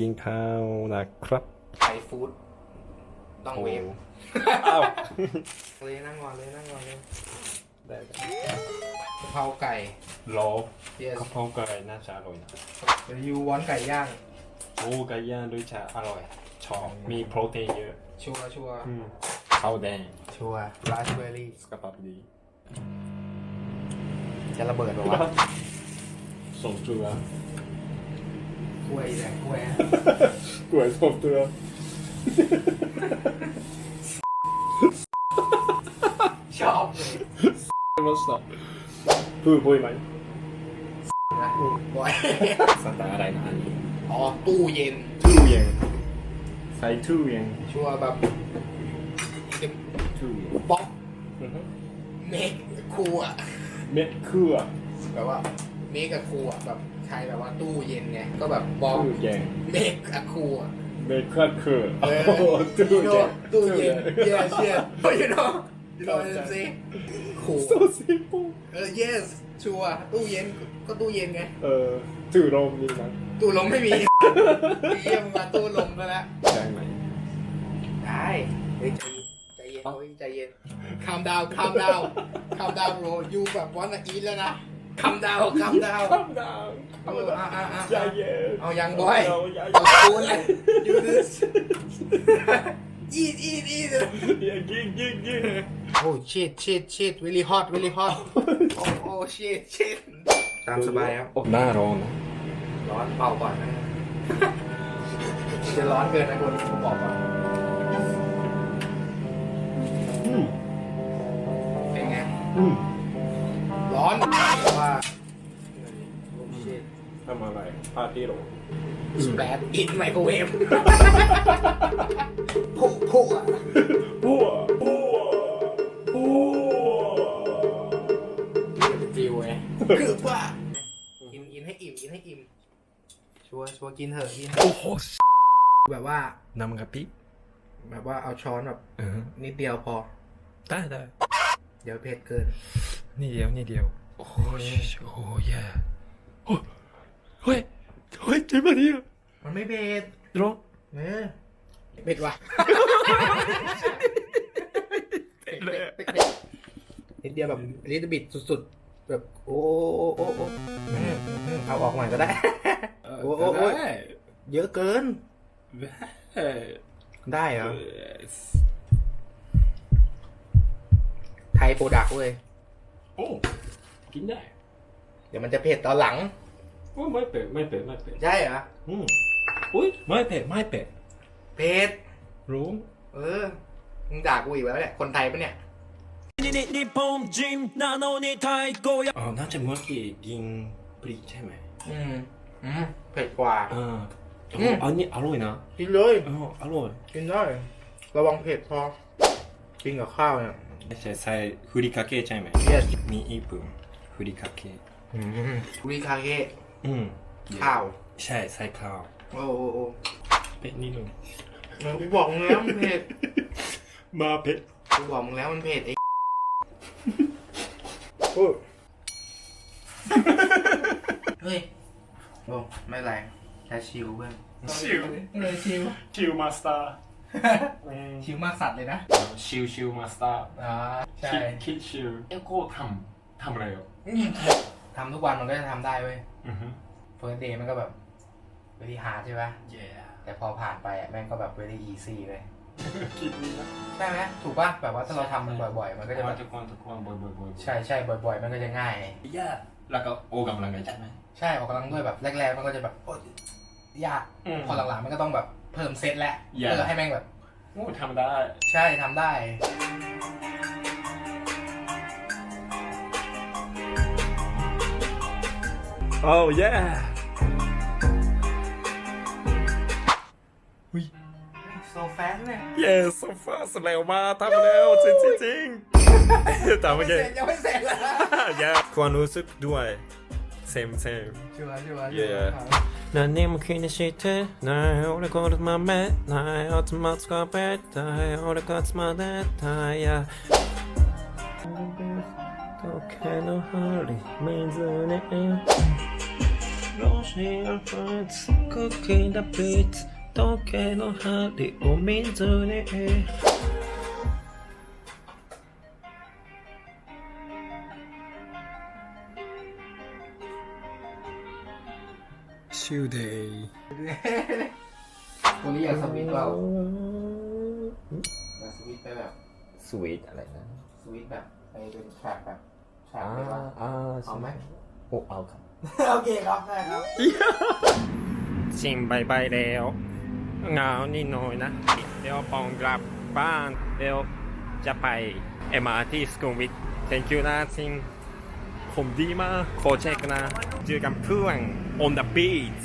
กินข้าวนะครับไทยฟู้ดต้องเวฟอ้าวเลยนั่งก่อนเลยนั่งก่อนเลยได้กะเพราไก่รอ yes กะเพราไก่น่าจะอร่อยนะเดี๋ยวยูวอนไก่ย่างโอ้ไก่ย่างด้วยจะอร่อย ชอบมีโปรตีนเยอะชัวร์ชัวร์อืมข้าวแดงชัวร์ราสเบอร์รี่สกับปับดี จะระเบิดหรอวะส่งเก ลือกล้วยแหละกล้วยอะกล้วยส่งเกลือชอบเลยมาสต์พูดบ่อยไหมนะบ่อยสไตล์อะไรนะอันนี้อ๋อตู้เย็นทูเยงใส่ทูเยงชัวร์แบบทูป๊อกเมกคูอะเม็ดเครือแบบว่าเมกกับคูอะแบบใช้แบบว่าตู้เย็นไงก็แบบบอกทูเยงเมกกับคูอะเม็ดเครือคือเออโอ้โหทู you เย know งตู้เย็น yes yes you know you know what I'm saying คูโซซิปุเออ yes ชัวร์ตู้เย็นก็ตู้เย็นไงเออทูลมนี่นะตู้ลมไม่มี เยี่ยมมาตู้ลมไปแล้วใช่ไหมได้เฮ้ยใจเย็นใจเย็นเฮ้ยใจเย็น calm down calm down calm down bro you แบบวันละอีแล้วนะ calm down calm down ข้ามดาวเอออะอะอะใจเย็นเอายังบอยเอายัง เอาคูเลย do this eat eat eat อย่ายิงยิงยิง oh shit shit shit really hot really hot oh oh shit shit ตามสบายครับโอ้หน้าร้อนนะร้อนเป่าก่อนนะจะร้อนเกินนะคนผมบอกก่อนอืมเป็นไง อืม อะไรปาร์ตี้หรอ splash in microwave พุพุอะบัวบัวบัวฟิวไงคือว่ากินอินให้อิ่มอินให้อิ่มชัวร์ชัวร์กินเถอะกินเถโอ้อะโหแบบว่าน้ำกะปิแบบว่าเอาช้อนแบบเออนิดเดียวพอ ได้ได้เดี๋ยวเผ็ดเกิน นี่เดียวนี่เดียว โอ้โหโอ้โหแย่โอ้เฮ้ย เฮ้ยจริงปะเนี่ยมันไม่เผ็ดร้อนเออเผ็ดว่ะเลยเผ็ดเผ็ดนิดเดียวแบบลิตบิดสุดๆ แบบโอ้โอ้โอ้โอ้อืมอืมเอาออกหน่อยก็ได้ โอ้โอ้โอ้เยอะเกินได้เหรอ ไทยโปรดักต์เว้ย โอ้กินได้ เดี๋ยวมันจะเผ็ดตอนหลัง โอ้ไม่เป็ดไม่เป็ดไม่เป็ด ใช่เหรอ อืมอุ้ยไม่เป็ดไม่เป็ด เผ็ด รู้ เออ มึงด่ากูอีกแล้วเนี่ย คนไทยปะเนี่ย 日本人なのにタイ語や อ๋อน่าจะเมื่อกี้กินปรีใช่ไหม อืม อืม เผ็ดกว่า อ่า อืม อันนี้อร่อยนะ กินเลย อ๋ออร่อย กินได้ ระวังเผ็ดพอ กินกับข้าวเนี่ย ใช่ใส่ふりかけใช่ไหม yes มีอีปุ่มふりかけ อืมคุริคาเกะ อืมข้าว ใช่ใส่ข้าวโอ้โอ้โอ้เป็ดนิดนึงมันกูบอกมึงแล้วมันเผ็ดมาเผ็ดกูบอกมึงแล้วมันเผ็ดไอ้โอ้เฮ้ยโอ้ไม่เป็นไรแค่ชิวเพื่อนชิวเออชิวชิวมาสเตอร์ชิวมากสัตว์เลยนะ ชิวชิวมาสเตอร์อ่าใช่คิดคิดชิวเอ้ก็ทำทำอะไรอะทำทุกวันมันก็จะทำได้เว้ยอือฮึ เฟิร์สเดย์มันก็แบบ very hard ใช่ปะเย้แต่พอผ่านไปอะแม่งก็แบบ very easy เลยคิดนี่นะใช่ไหมถูกปะแบบว่าถ้าเราทำมันบ่อยๆ มันก็จะแบบทุกคนทุกคนบ่อยบ่อยบ่อยใช่ใช่บ่อยๆ มันก็จะง่ายยากแล้วก็โอกำลังกายใช่ไหมใช่ออกกำลังด้วยแบบแรกๆ มันก็จะแบบโอ๊ยยากอืมพอหลังๆ มันก็ต้องแบบเพิ่มเซตแล้วอย่าเพื่อให้แม่งแบบโอ้ทำได้ ใช่ทำได้ โอ้เย้ โซแฟนเนี่ย เย้โซฟาสแล้วมาทำแล้วจริงจริงจริงทำโอเค ยังไม่เสร็จเลย เย้ความรู้สึกด้วย same same ชัวร์ชัวร์ Yeah. 何も気にしてない俺これまめない頭使べたい俺がつまれたいや 時計の針水にローシ hearts cooking the beats 時計の針を見ずにชิลเดย์ ตัวนี้อยากสวิตช์เปล่าอยากสวิตช์ไปแบบ สวีทอะไรนะ สวิตช์แบบไปเป็นแทร็กแบบ แทร็กอ่าไปว่าอ่าเอาไหมโอ้เอาครับ โอเคครับได้ครับ ชิมบายบายแล้วเหงานิดหน่อยนะ เดี๋ยวปองกลับบ้าน เดี๋ยวจะไป MRT สกูวิท thank you นะชิงผมดีมาก โคเช็คนะ เจอกันเพื่อน on the beach